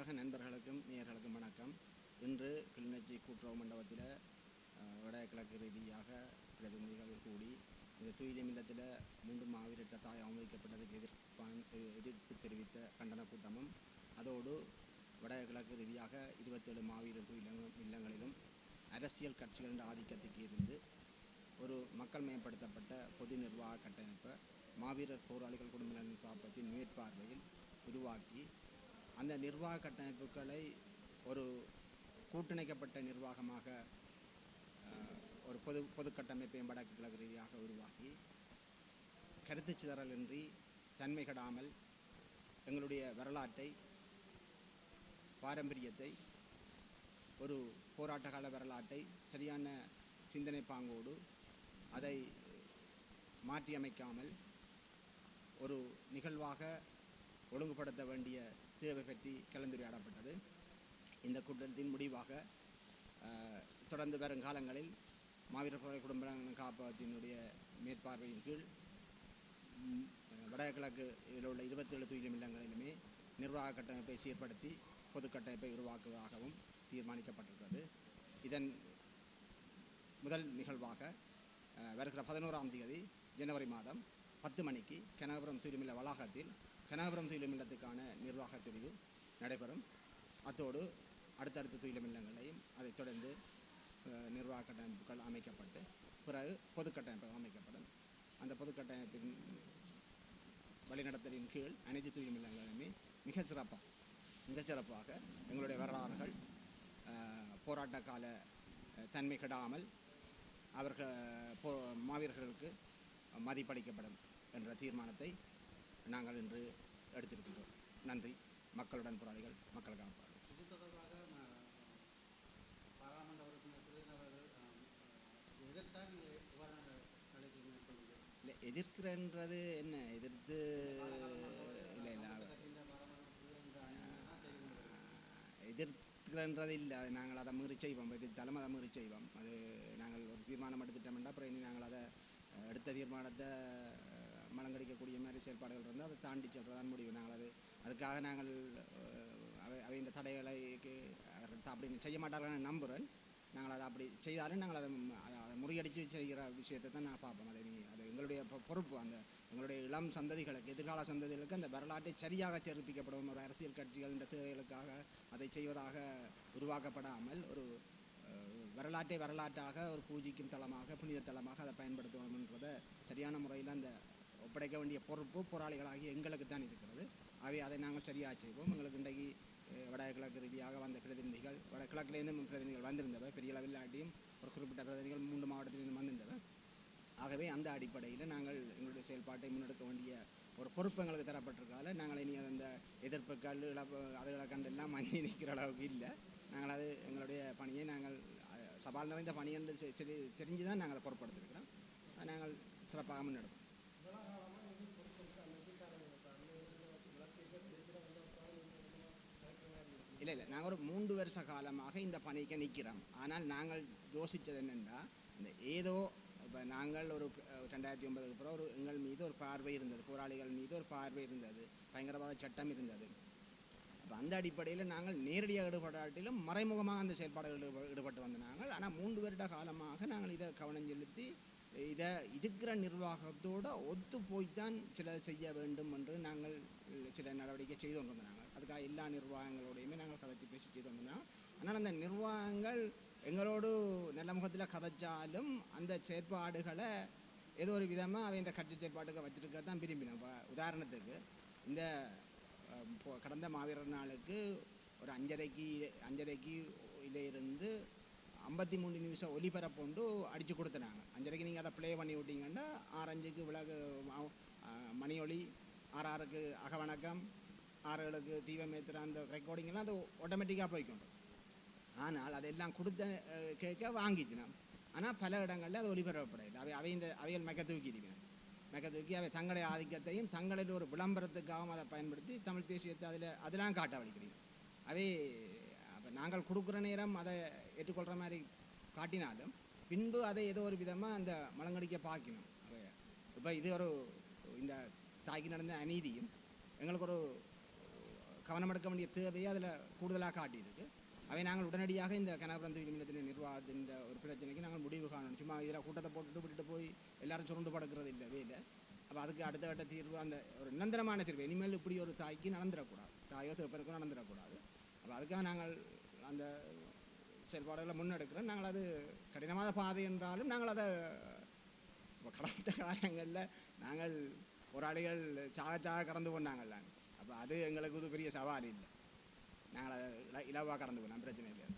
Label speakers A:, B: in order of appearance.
A: ஊடக நண்பர்களுக்கும் நேயர்களுக்கும் வணக்கம். இன்று கிளிநொச்சி கூட்டுறவு மண்டபத்தில் வடகிழக்கு ரீதியாக பிரதிநிதிகள் கூடி இந்த துயிலியம் இல்லத்தில் மீண்டும் மாவீரட்ட தாய் அவமதிக்கப்பட்டதுக்கு எதிர்ப்பான் எதிர்ப்பு தெரிவித்த கண்டன கூட்டமும் அதோடு வடகிழக்கு ரீதியாக இருபத்தேழு மாவீரர் துயிலங்க இல்லங்களிலும் அரசியல் கட்சிகளின் ஆதிக்கத்துக்கு இருந்து ஒரு மக்கள் மேம்படுத்தப்பட்ட பொது நிர்வாக கட்டமைப்பை மாவீரர் போராளிகள் குடும்ப நலன் காப்பகத்தின் மேற்பார்வையில் உருவாக்கி அந்த நிர்வாக கட்டமைப்புகளை ஒரு கூட்டிணைக்கப்பட்ட நிர்வாகமாக ஒரு பொது பொது கட்டமைப்பை வடக்கு கிழக்கு ரீதியாக உருவாக்கி கருத்து சிதறலின்றி தன்மை கெடாமல் எங்களுடைய வரலாற்றை பாரம்பரியத்தை ஒரு போராட்ட கால வரலாற்றை சரியான சிந்தனை பாங்கோடு அதை மாற்றியமைக்காமல் ஒரு நிகழ்வாக ஒழுங்குபடுத்த வேண்டிய தேவை பற்றி கலந்துரையாடப்பட்டது. இந்த கூட்டத்தின் முடிவாக தொடர்ந்து வரும் காலங்களில் மாவீரர் புரட்சி குடும்ப காப்பகத்தினுடைய மேற்பார்வையின் கீழ் வடகிழக்கு இதில் உள்ள இருபத்தேழு துயிலும் இல்லங்களிலுமே நிர்வாக கட்டமைப்பை சீர்படுத்தி பொது கட்டமைப்பை உருவாக்குவதாகவும் தீர்மானிக்கப்பட்டிருக்கிறது. இதன் முதல் நிகழ்வாக வருகிற பதினோராம் தேதி ஜனவரி மாதம் பத்து மணிக்கு கனகபுரம் துயிலுமில்ல வளாகத்தில் கனகபுரம் துயிலுமில்லத்துக்கான நிர்வாக பிரிவு நடைபெறும். அத்தோடு அடுத்தடுத்த துயிலுமில்லங்களையும் அதைத் தொடர்ந்து நிர்வாக கட்டமைப்புகள் அமைக்கப்பட்டு பிறகு பொது கட்டமைப்பு அமைக்கப்படும். அந்த பொது கட்டமைப்பின் வழிநடத்தலின் கீழ் அனைத்து துயிலுமில்லங்களுமே மிகச் மிகச்சிறப்பாக மிகச்சிறப்பாக எங்களுடைய வரலாறுகள் போராட்ட கால தன்மை கெடாமல் அவர்கள் போ மாவீரர்களுக்கு மதிப்பளிக்கப்படும் என்ற தீர்மானத்தை நாங்கள் இன்று எடுத்திருக்கின்றோம் நன்றி. மக்களுடன் போராளிகள் மக்களுக்காக போராளிகள் இல்லை எதிர்க்கிறன்றது என்ன? எதிர்த்து இல்லை. எதிர்க்கிறன்றது இல்லை. அது நாங்கள் அதை மீறி செய்வோம். எதிர்த்தாலும் அதை மீறி செய்வோம். அது நாங்கள் ஒரு தீர்மானம் எடுத்துட்டோம்னா அப்புறம் இனி நாங்கள் அதை எடுத்த தீர்மானத்தை மாதிரி செயல்பாடுகள் இருந்தால் அதை தாண்டி செல்றதான் முடிவு நாங்கள் அது அதுக்காக நாங்கள் அவை அவை அவையின் தடைகளை அப்படி செய்ய மாட்டார்கள் நம்புகிறேன் நாங்கள் அதை அப்படி செய்தாலும் நாங்கள் அதை அதை முறியடித்து செய்கிற விஷயத்தை தான் நான் பார்ப்போம். அதை அது எங்களுடைய பொ- பொறுப்பு அந்த எங்களுடைய இளம் சந்ததிகளுக்கு எதிர்கால சந்ததிகளுக்கு அந்த வரலாற்றை சரியாக சேர்ப்பிக்கப்படும் ஒரு அரசியல் கட்சிகள் இந்த தேவைகளுக்காக அதை செய்வதாக உருவாக்கப்படாமல் ஒரு வரலாற்றை வரலாற்றாக ஒரு பூஜிக்கும் தளமாக புனித தளமாக அதை பயன்படுத்தணுன்றதை சரியான முறையில் அந்த ஒப்படைக்க வேண்டிய பொறுப்பு போராளிகளாகி எங்களுக்கு தான் இருக்கிறது. அவை அதை நாங்கள் சரியாக செய்வோம். எங்களுக்கு இன்றைக்கு வடகிழக்கு ரீதியாக வந்த பிரதிநிதிகள் வடகிழக்கிலேருந்து பிரதிநிதிகள் வந்திருந்தவர் பெரிய அளவில் ஆட்டியும் ஒரு குறிப்பிட்ட பிரதிநிதிகள் மூன்று மாவட்டத்திலிருந்து வந்திருந்தவர். ஆகவே அந்த அடிப்படையில் நாங்கள் எங்களுடைய செயல்பாட்டை முன்னெடுக்க வேண்டிய ஒரு பொறுப்பு எங்களுக்கு தரப்பட்டிருக்கால நாங்கள் இனி அந்த எதிர்ப்புகள் இழப்பு அதுகளை கண்டெல்லாம் மங்கி நிற்கிற அளவுக்கு இல்லை. நாங்கள் அது எங்களுடைய பணியை நாங்கள் சவால் நிறைந்த பணி என்று தெரிஞ்சு தான் நாங்கள் அதை பொறுப்படுத்திருக்கிறோம் அதை நாங்கள் சிறப்பாக முன்னெடுப்போம். இல்லை இல்லை. நாங்கள் ஒரு மூன்று வருஷ காலமாக இந்த பணிக்கு நிற்கிறோம் ஆனால் நாங்கள் யோசித்தது என்னென்னா இந்த ஏதோ இப்போ நாங்கள் ஒரு ரெண்டாயிரத்தி ஒன்பதுக்கு அப்புறம் ஒரு எங்கள் மீது ஒரு பார்வை இருந்தது. போராளிகள் மீது ஒரு பார்வை இருந்தது. பயங்கரவாத சட்டம் இருந்தது. அப்போ அந்த அடிப்படையில் நாங்கள் நேரடியாக ஈடுபடாட்டிலும் மறைமுகமாக அந்த செயல்பாடுகளில் ஈடுபட்டு வந்த நாங்கள். ஆனால் மூன்று வருட காலமாக நாங்கள் இதை கவனம் செலுத்தி இதை இருக்கிற நிர்வாகத்தோட ஒத்து போய்த்தான் சில செய்ய வேண்டும் என்று நாங்கள் சில நடவடிக்கை செய்து கொண்டு அதுக்காக எல்லா நிர்வாகங்களோடையுமே நாங்கள் கதைச்சி பேசிட்டு இருந்தோம்னா அதனால் ஆனால் அந்த நிர்வாகங்கள் எங்களோடு நல்ல முகத்தில் கதைச்சாலும் அந்த செயற்பாடுகளை ஏதோ ஒரு விதமாக அவங்க கட்சி செயற்பாட்டுக்கு வச்சுருக்க தான் விரும்பினோம். இப்போ உதாரணத்துக்கு இந்த இப்போ கடந்த மாவீரர் நாளுக்கு ஒரு அஞ்சரைக்கு அஞ்சரைக்கு இதில் இருந்து ஐம்பத்தி மூணு நிமிஷம் ஒலிபரப்புண்டு அடித்து கொடுத்துனாங்க. அஞ்சரைக்கு நீங்கள் அதை ப்ளே பண்ணி விட்டீங்கன்னா ஆரஞ்சுக்கு விலகு அஹ், அஹ், மணி ஒலி ஆறாறுக்கு அகவணக்கம் ஆறுகளுக்கு தீபம் ஏற்றுற அந்த ரெக்கார்டிங்கெல்லாம் அது ஆட்டோமேட்டிக்காக போய்க்கொண்டு. ஆனால் அதெல்லாம் கொடுத்த கேட்க வாங்கிச்சுனா. ஆனால் பல இடங்களில் அது ஒளிபரப்பப்படையில் அவை அவை இந்த அவைகள் மெக்க தூக்கி இருக்கிறான் மெக்க தூக்கி அவை தங்களுடைய ஆதிக்கத்தையும் தங்களுடைய ஒரு விளம்பரத்துக்காகவும் அதை பயன்படுத்தி தமிழ் தேசியத்தை அதில் அதெல்லாம் காட்ட வலிக்கிறீங்க. அவை அப்போ நாங்கள் கொடுக்குற நேரம் அதை ஏற்றுக்கொள்கிற மாதிரி காட்டினாலும் பின்பு அதை ஏதோ ஒரு விதமாக அந்த மலங்கடிக்க பார்க்கணும் அவை இப்போ இது ஒரு இந்த தாய்க்கு நடந்த அநீதியும் எங்களுக்கு ஒரு கவனம் எடுக்க வேண்டிய தேவையை அதில் கூடுதலாக காட்டியிருக்கு. அவை நாங்கள் உடனடியாக இந்த கனகபுரம் நிறுவனத்தின் நிர்வாகத்தின் இந்த ஒரு பிரச்சனைக்கு நாங்கள் முடிவு காணணும். சும்மா இதில் கூட்டத்தை போட்டுட்டு விட்டுட்டு போய் எல்லாரும் சுருண்டு படுக்கிறது இல்லை வேலை. அப்போ அதுக்கு அடுத்த கட்ட தீர்வு அந்த ஒரு நிரந்தரமான தீர்வு. இனிமேல் இப்படி ஒரு தாய்க்கு நடந்துடக்கூடாது. தாயோ சிவப்பருக்கும் நடந்துடக்கூடாது. அப்போ அதுக்காக நாங்கள் அந்த செயல்பாடுகளை முன்னெடுக்கிறோம். நாங்கள் அது கடினமான பாதை என்றாலும் நாங்கள் அதை கடந்த காலங்களில் நாங்கள் போராளிகள் சாக சாக கடந்து போனாங்கல்ல. அப்போ அது எங்களுக்கு இது பெரிய சவால் இல்லை நாங்கள் இலவாக இலவா கடந்து போனோம் பிரச்சனை இல்லை